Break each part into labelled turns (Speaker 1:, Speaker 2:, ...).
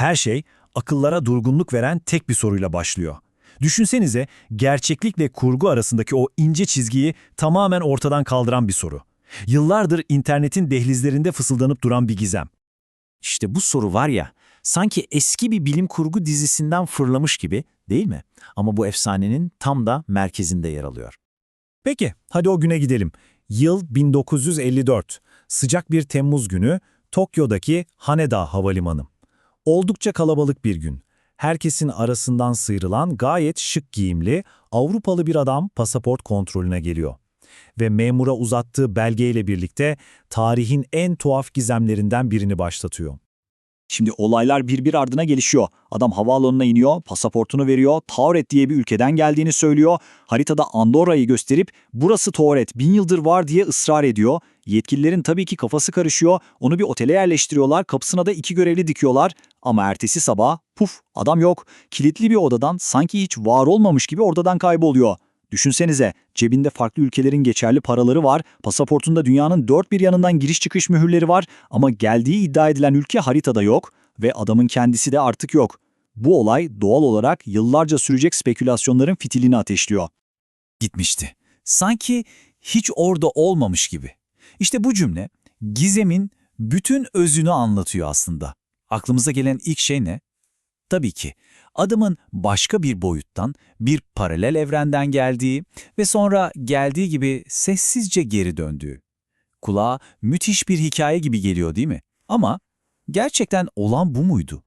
Speaker 1: Her şey akıllara durgunluk veren tek bir soruyla başlıyor. Düşünsenize gerçeklikle kurgu arasındaki o ince çizgiyi tamamen ortadan kaldıran bir soru. Yıllardır internetin dehlizlerinde fısıldanıp duran bir gizem.
Speaker 2: İşte bu soru var ya, sanki eski bir bilim kurgu dizisinden fırlamış gibi değil mi? Ama bu efsanenin tam da merkezinde yer alıyor.
Speaker 1: Peki, hadi o güne gidelim. Yıl 1954. Sıcak bir Temmuz günü Tokyo'daki Haneda Havalimanı. Oldukça kalabalık bir gün. Herkesin arasından sıyrılan gayet şık giyimli Avrupalı bir adam pasaport kontrolüne geliyor. Ve memura uzattığı belgeyle birlikte tarihin en tuhaf gizemlerinden birini başlatıyor.
Speaker 3: Şimdi olaylar birbir ardına gelişiyor. Adam havaalanına iniyor, pasaportunu veriyor, Tauret diye bir ülkeden geldiğini söylüyor. Haritada Andorra'yı gösterip burası Tauret bin yıldır var diye ısrar ediyor. Yetkililerin tabii ki kafası karışıyor. Onu bir otele yerleştiriyorlar, kapısına da iki görevli dikiyorlar. Ama ertesi sabah puf adam yok. Kilitli bir odadan sanki hiç var olmamış gibi ortadan kayboluyor. Düşünsenize cebinde farklı ülkelerin geçerli paraları var, pasaportunda dünyanın dört bir yanından giriş çıkış mühürleri var ama geldiği iddia edilen ülke haritada yok ve adamın kendisi de artık yok. Bu olay doğal olarak yıllarca sürecek spekülasyonların fitilini ateşliyor.
Speaker 2: Gitmişti. Sanki hiç orada olmamış gibi. İşte bu cümle gizemin bütün özünü anlatıyor aslında. Aklımıza gelen ilk şey ne? Tabii ki adamın başka bir boyuttan, bir paralel evrenden geldiği ve sonra geldiği gibi sessizce geri döndüğü. Kulağa müthiş bir hikaye gibi geliyor değil mi? Ama gerçekten olan bu muydu?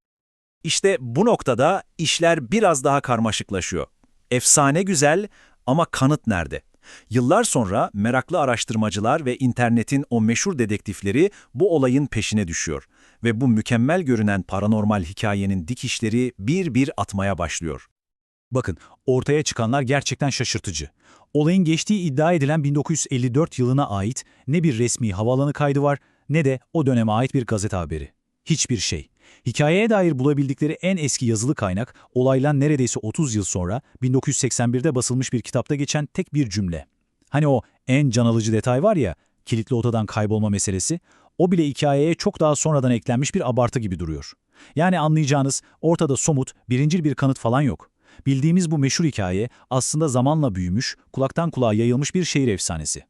Speaker 1: İşte bu noktada işler biraz daha karmaşıklaşıyor. Efsane güzel ama kanıt nerede? Yıllar sonra meraklı araştırmacılar ve internetin o meşhur dedektifleri bu olayın peşine düşüyor. Ve bu mükemmel görünen paranormal hikayenin dikişleri bir bir atmaya başlıyor. Bakın, ortaya çıkanlar gerçekten şaşırtıcı. Olayın geçtiği iddia edilen 1954 yılına ait ne bir resmi havaalanı kaydı var ne de o döneme ait bir gazete haberi. Hiçbir şey. Hikayeye dair bulabildikleri en eski yazılı kaynak, olaylan neredeyse 30 yıl sonra 1981'de basılmış bir kitapta geçen tek bir cümle. Hani o en can alıcı detay var ya, kilitli odadan kaybolma meselesi, o bile hikayeye çok daha sonradan eklenmiş bir abartı gibi duruyor. Yani anlayacağınız ortada somut, birincil bir kanıt falan yok. Bildiğimiz bu meşhur hikaye aslında zamanla büyümüş, kulaktan kulağa yayılmış bir şehir efsanesi.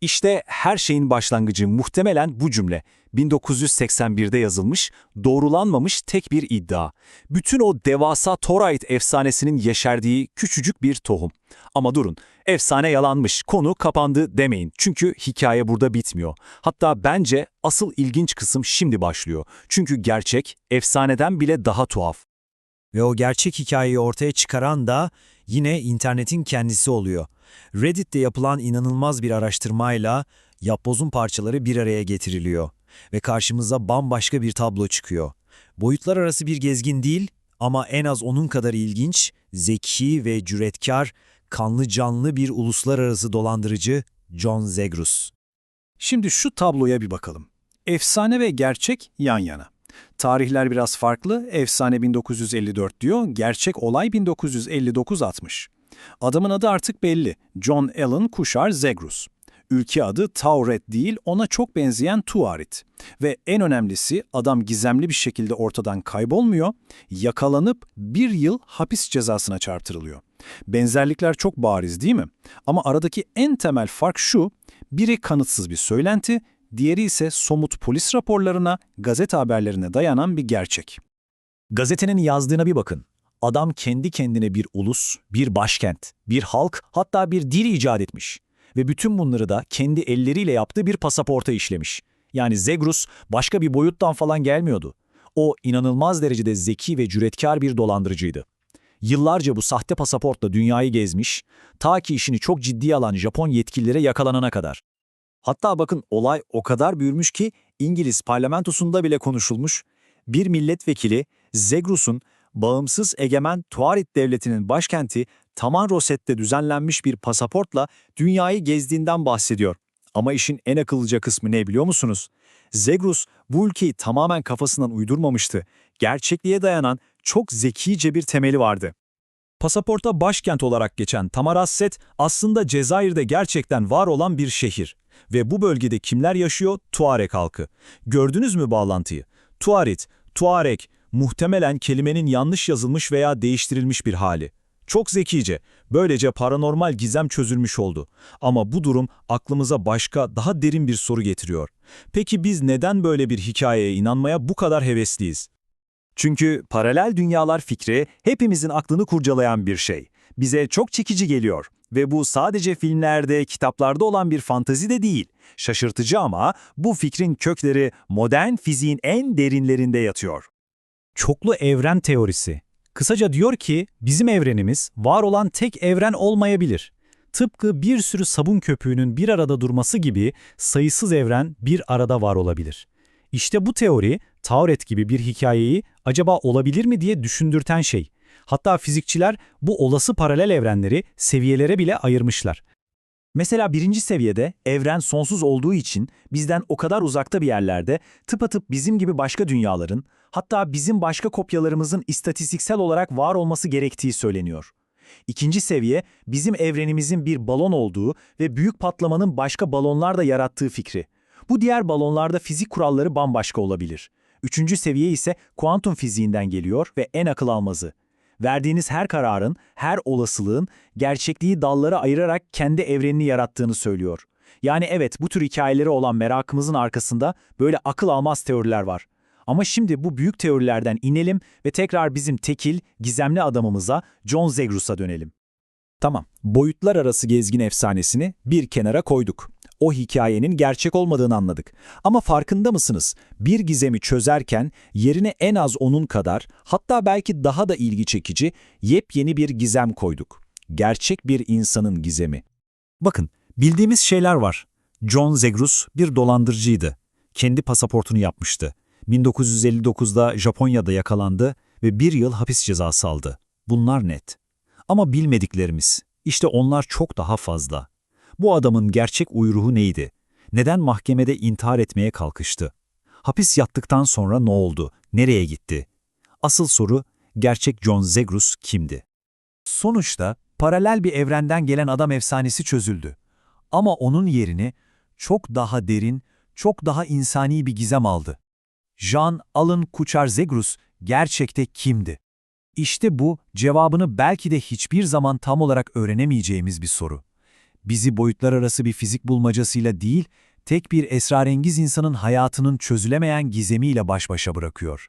Speaker 1: İşte her şeyin başlangıcı muhtemelen bu cümle. 1981'de yazılmış, doğrulanmamış tek bir iddia. Bütün o devasa Torite efsanesinin yeşerdiği küçücük bir tohum. Ama durun, efsane yalanmış, konu kapandı demeyin. Çünkü hikaye burada bitmiyor. Hatta bence asıl ilginç kısım şimdi başlıyor. Çünkü gerçek, efsaneden bile daha tuhaf. Ve o gerçek hikayeyi ortaya çıkaran da yine internetin kendisi oluyor. Reddit'te yapılan inanılmaz bir araştırmayla yapbozun parçaları bir araya getiriliyor ve karşımıza bambaşka bir tablo çıkıyor. Boyutlar arası bir gezgin değil ama en az onun kadar ilginç, zeki ve cüretkar, kanlı canlı bir uluslararası dolandırıcı John Zegrus. Şimdi şu tabloya bir bakalım. Efsane ve gerçek yan yana. Tarihler biraz farklı, efsane 1954 diyor, gerçek olay 1959-60. Adamın adı artık belli, John Allen Kuşar Zegrus. Ülke adı Tauret değil, ona çok benzeyen Tuarit. Ve en önemlisi adam gizemli bir şekilde ortadan kaybolmuyor, yakalanıp bir yıl hapis cezasına çarptırılıyor. Benzerlikler çok bariz değil mi? Ama aradaki en temel fark şu, biri kanıtsız bir söylenti, diğeri ise somut polis raporlarına, gazete haberlerine dayanan bir gerçek. Gazetenin yazdığına bir bakın. Adam kendi kendine bir ulus, bir başkent, bir halk, hatta bir dil icat etmiş. Ve bütün bunları da kendi elleriyle yaptığı bir pasaporta işlemiş. Yani Zegrus başka bir boyuttan falan gelmiyordu. O inanılmaz derecede zeki ve cüretkar bir dolandırıcıydı. Yıllarca bu sahte pasaportla dünyayı gezmiş, ta ki işini çok ciddiye alan Japon yetkililere yakalanana kadar. Hatta bakın olay o kadar büyümüş ki İngiliz parlamentosunda bile konuşulmuş. Bir milletvekili Zegrus'un bağımsız egemen Tuarit devletinin başkenti Tamanroset'te düzenlenmiş bir pasaportla dünyayı gezdiğinden bahsediyor. Ama işin en akıllıca kısmı ne biliyor musunuz? Zegrus bu ülkeyi tamamen kafasından uydurmamıştı. Gerçekliğe dayanan çok zekice bir temeli vardı. Pasaporta başkent olarak geçen Tamarasset aslında Cezayir'de gerçekten var olan bir şehir. Ve bu bölgede kimler yaşıyor? Tuareg halkı. Gördünüz mü bağlantıyı? Tuarit, Tuareg, muhtemelen kelimenin yanlış yazılmış veya değiştirilmiş bir hali. Çok zekice. Böylece paranormal gizem çözülmüş oldu. Ama bu durum aklımıza başka, daha derin bir soru getiriyor. Peki biz neden böyle bir hikayeye inanmaya bu kadar hevesliyiz? Çünkü paralel dünyalar fikri hepimizin aklını kurcalayan bir şey. Bize çok çekici geliyor. Ve bu sadece filmlerde, kitaplarda olan bir fantazi de değil. Şaşırtıcı ama bu fikrin kökleri modern fiziğin en derinlerinde yatıyor.
Speaker 2: Çoklu evren teorisi. Kısaca diyor ki bizim evrenimiz var olan tek evren olmayabilir. Tıpkı bir sürü sabun köpüğünün bir arada durması gibi sayısız evren bir arada var olabilir. İşte bu teori Tauret gibi bir hikayeyi acaba olabilir mi diye düşündürten şey. Hatta fizikçiler bu olası paralel evrenleri seviyelere bile ayırmışlar.
Speaker 1: Mesela birinci seviyede evren sonsuz olduğu için bizden o kadar uzakta bir yerlerde tıpatıp bizim gibi başka dünyaların, hatta bizim başka kopyalarımızın istatistiksel olarak var olması gerektiği söyleniyor. İkinci seviye bizim evrenimizin bir balon olduğu ve büyük patlamanın başka balonlar da yarattığı fikri. Bu diğer balonlarda fizik kuralları bambaşka olabilir. Üçüncü seviye ise kuantum fiziğinden geliyor ve en akıl almazı. Verdiğiniz her kararın, her olasılığın gerçekliği dallara ayırarak kendi evrenini yarattığını söylüyor. Yani evet bu tür hikayeleri olan merakımızın arkasında böyle akıl almaz teoriler var. Ama şimdi bu büyük teorilerden inelim ve tekrar bizim tekil, gizemli adamımıza John Zegrus'a dönelim. Tamam, boyutlar arası gezgin efsanesini bir kenara koyduk. O hikayenin gerçek olmadığını anladık. Ama farkında mısınız? Bir gizemi çözerken yerine en az onun kadar, hatta belki daha da ilgi çekici, yepyeni bir gizem koyduk. Gerçek bir insanın gizemi.
Speaker 2: Bakın, bildiğimiz şeyler var. John Zegrus bir dolandırıcıydı. Kendi pasaportunu yapmıştı. 1959'da Japonya'da yakalandı ve bir yıl hapis cezası aldı. Bunlar net. Ama bilmediklerimiz, işte onlar çok daha fazla. Bu adamın gerçek uyruğu neydi? Neden mahkemede intihar etmeye kalkıştı? Hapis yattıktan sonra ne oldu? Nereye gitti? Asıl soru, gerçek John Zegrus kimdi? Sonuçta paralel bir evrenden gelen adam efsanesi çözüldü. Ama onun yerini çok daha derin, çok daha insani bir gizem aldı. Jean Allen Kuchar Zegrus gerçekte kimdi? İşte bu cevabını belki de hiçbir zaman tam olarak öğrenemeyeceğimiz bir soru. Bizi boyutlar arası bir fizik bulmacasıyla değil, tek bir esrarengiz insanın hayatının çözülemeyen gizemiyle baş başa bırakıyor.